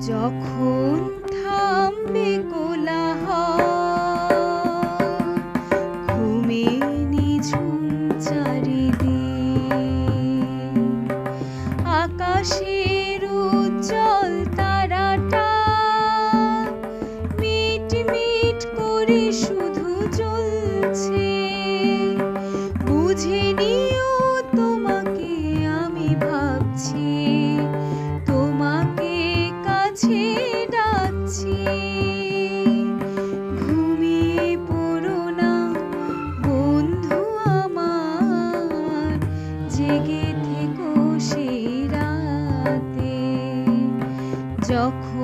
যখন থামবে কোলাহল আকাশের মিট মিট করে শুধু জ্বলছে বুঝে নিও ডাকছি ঘুমিয়ে বন্ধু আমার জেগে যখন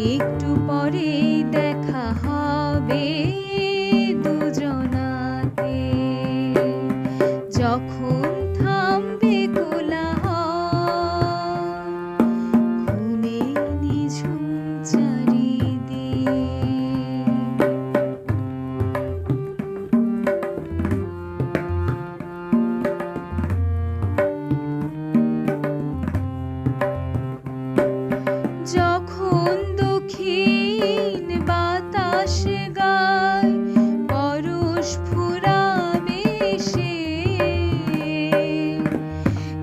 Okay.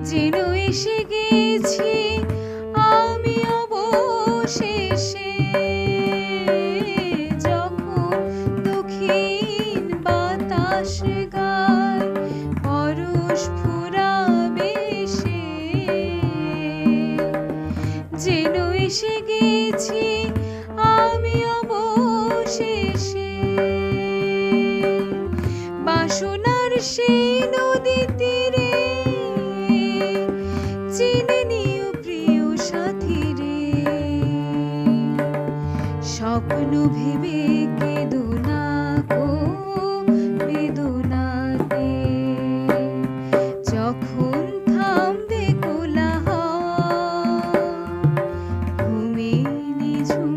যেন এসে গেছি আমি অবশেষে। যখন বাতাস যেন গেছি আমি অবশেষে। স্বপ্ন ভেবে কেঁদো না গো বেদনাতে যখন থামবে কোলাহল ঘুমে নিঝুম